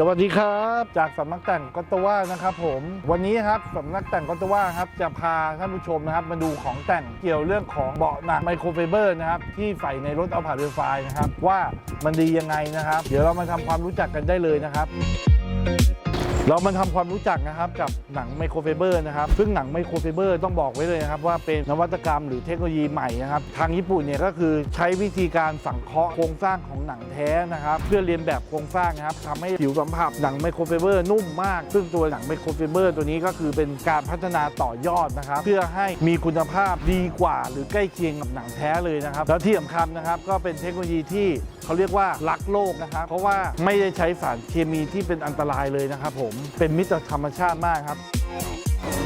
สวัสดีครับจากสำนักแต่งกอตว่านะครับผมวันนี้ครับสำนักแต่งกอตว่าครับจะพาท่านผู้ชมนะครับมาดูของแต่งเกี่ยวเรื่องของเบาะหนังไมโครไฟเบอร์นะครับที่ใส่ในรถเอาผ่าเรไฟนะครับว่ามันดียังไงนะครับ เดี๋ยวเรามาทำความรู้จักกันได้เลยนะครับ เรามาทำความรู้จักนะครับกับหนังไมโครไฟเบอร์นะครับซึ่งหนังไมโครไฟเบอร์ต้องบอกไว้เลยนะครับว่าเป็นนวัตกรรมหรือเทคโนโลยีใหม่นะครับทางญี่ปุ่นเนี่ยก็คือใช้วิธีการสังเคราะห์โครงสร้างของหนังแท้นะครับเพื่อเรียนแบบโครงสร้างนะครับทำให้ผิวสัมผัสหนังไมโครไฟเบอร์นุ่มมาก ซึ่งตัวหนังไมโครไฟเบอร์ตัวนี้ก็คือเป็นการพัฒนาต่อยอดนะครับ เพื่อให้มีคุณภาพดีกว่า หรือใกล้เคียงกับหนังแท้เลยนะครับแล้วที่สำคัญนะครับก็เป็นเทคโนโลยีที่เขาเรียกว่ารักโลกนะครับเพราะว่าไม่ได้ใช้สารเคมีที่เป็นอันตรายเลยนะครับผมเป็นมิตรต่อธรรมชาติมากครับ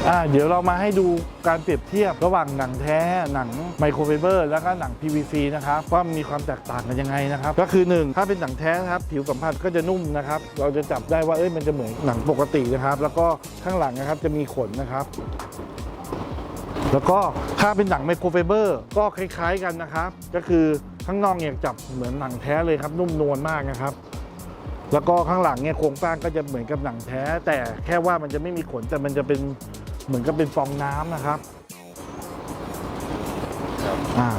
อ่าเดี๋ยวเรามาให้ดูการเปรียบเทียบระหว่างหนังแท้หนังไมโครไฟเบอร์แล้วก็หนัง PVC นะครับว่ามีความแตกต่างกันยังไงนะครับก็คือ1ถ้าเป็นหนังแท้นะครับผิวสัมผัสก็จะนุ่มนะครับเราจะจับได้ว่าเอ้ยมันจะเหมือนหนังปกตินะครับ แล้วก็ข้างหลังนะครับจะมีขนนะครับ แล้วก็ถ้าเป็นหนังไมโครไฟเบอร์ก็คล้าย ๆกันนะครับ ก็คือข้างนอกเนี่ยจับเหมือนหนังแท้เลยครับนุ่มนวลมากนะครับ แล้วก็ข้างหลังเนี่ยโครงสร้างก็จะเหมือนกับหนังแท้ แต่แค่ว่ามันจะไม่มีขนแต่มันจะเป็นเหมือนกับเป็นฟองน้ำนะครับอ่า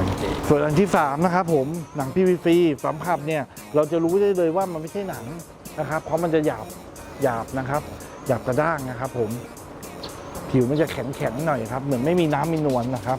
ส่วนอันที่ 3 นะครับผมหนัง PVC สัมผัสเนี่ยเราจะรู้ได้เลยว่ามันไม่ใช่หนังนะครับ เพราะมันจะหยาบหยาบนะครับหยาบกระด้างนะครับ ผม ผิวมันจะแข็งแข็งๆหน่อยครับ เหมือนไม่มีน้ำมีนวลนะครับ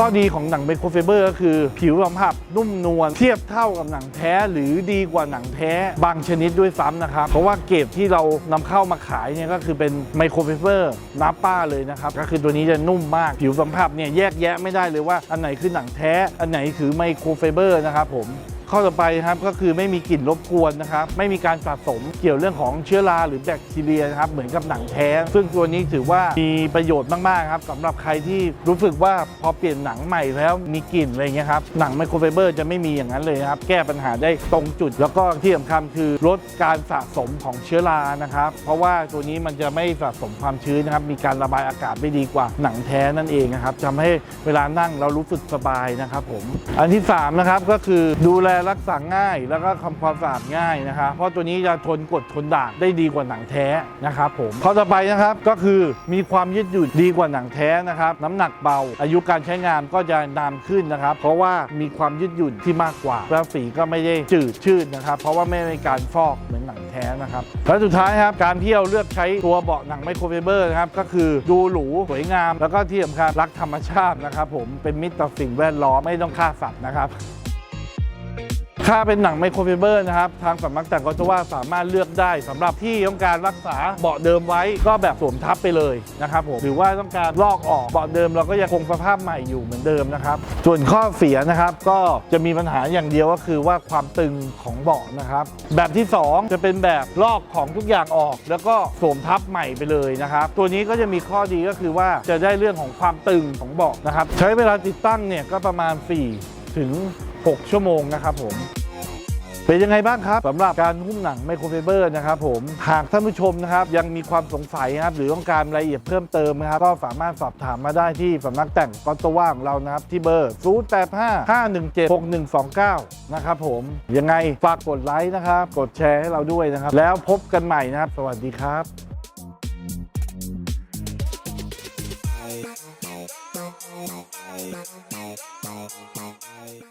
ข้อดีของหนังไมโครไฟเบอร์ก็คือ ผิวสัมผัสนุ่มนวลเทียบเท่ากับหนังแท้หรือดีกว่าหนังแท้บางชนิดด้วยซ้ำนะครับ เพราะว่าเกรดที่เรานำเข้ามาขายเนี่ยก็คือเป็นไมโครไฟเบอร์น้ำป้าเลยนะครับ ก็คือตัวนี้จะนุ่มมาก ผิวสัมผัสเนี่ยแยกแยะไม่ได้เลยว่าอันไหนคือหนังแท้ อันไหนคือไมโครไฟเบอร์นะครับผม ข้อต่อไปครับก็คือไม่มีกลิ่นรบกวนนะครับไม่มีการสะสมเกี่ยวเรื่องของเชื้อราหรือแบคทีเรียนะครับเหมือนกับหนังแท้ ซึ่งตัวนี้ถือว่ามีประโยชน์มากๆครับสำหรับใครที่รู้สึกว่าพอเปลี่ยนหนังใหม่แล้วมีกลิ่นอะไรเงี้ยครับหนังไมโครไฟเบอร์จะไม่มีอย่างนั้นเลยครับแก้ปัญหาได้ตรงจุด แล้วก็ที่สำคัญคือลดการสะสมของเชื้อรานะครับเพราะว่าตัวนี้มันจะไม่สะสมความชื้นนะครับมีการระบายอากาศได้ดีกว่าหนังแท้นั่นเองนะครับทำให้เวลานั่งเรารู้สึกสบายนะครับผมอันที่สามนะครับก็คือดูแลรักษาง่าย แล้วก็ทำความสะอาดง่ายนะครับเพราะตัวนี้จะทนกดทนด่างได้ดีกว่าหนังแท้นะครับผมข้อต่อไปนะครับก็คือมีความยืดหยุ่นดีกว่าหนังแท้นะครับน้ำหนักเบา อายุการใช้งานก็จะนานขึ้นนะครับ เพราะว่ามีความยืดหยุ่นที่มากกว่าแล้วสีก็ไม่ได้จืดชืดนะครับ เพราะว่าไม่มีการฟอกเหมือนหนังแท้นะครับและสุดท้ายครับการที่เราเลือกใช้ตัวเบาะหนังไมโครไฟเบอร์นะครับก็คือดูหรูสวยงาม แล้วก็ที่สำคัญรักธรรมชาตินะครับผมเป็นมิตรต่อสิ่งแวดล้อมไม่ต้องฆ่าสัตว์นะครับ ถ้าเป็นหนังไมโครไฟเบอร์นะครับ ทางสำนักแต่งก็จะว่าสามารถเลือกได้สำหรับที่ต้องการรักษาเบาะเดิมไว้ก็แบบสวมทับไปเลยนะครับผมหรือว่าต้องการลอกออกเบาะเดิมเราก็ยังคงสภาพใหม่อยู่เหมือนเดิมนะครับ ส่วนข้อเสียนะครับก็จะมีปัญหาอย่างเดียวก็คือว่าความตึงของเบาะนะครับ แบบที่ 2 จะเป็นแบบลอกของทุกอย่างออก แล้วก็สวมทับใหม่ไปเลยนะครับตัวนี้ก็จะมีข้อดีก็คือว่าจะได้เรื่องของความตึงของเบาะนะครับ ใช้เวลาติดตั้งเนี่ยก็ประมาณ 4 ถึง 6 ชั่วโมงนะครับผม เป็นยังไงบ้างครับสำหรับการหุ้มหนังไมโครไฟเบอร์นะครับผมหากท่านผู้ชมนะครับยังมีความสงสัยนะครับหรือต้องการรายละเอียดเพิ่มเติมนะครับก็สามารถสอบถามมาได้ที่สำนักแต่งกอตโตว่างเรานะครับที่เบอร์ 0 8 5 5 1 7 6 1 2 9 นะครับผมยังไงฝากกดไลค์นะครับ กดแชร์ให้เราด้วยนะครับ แล้วพบกันใหม่นะครับ สวัสดีครับ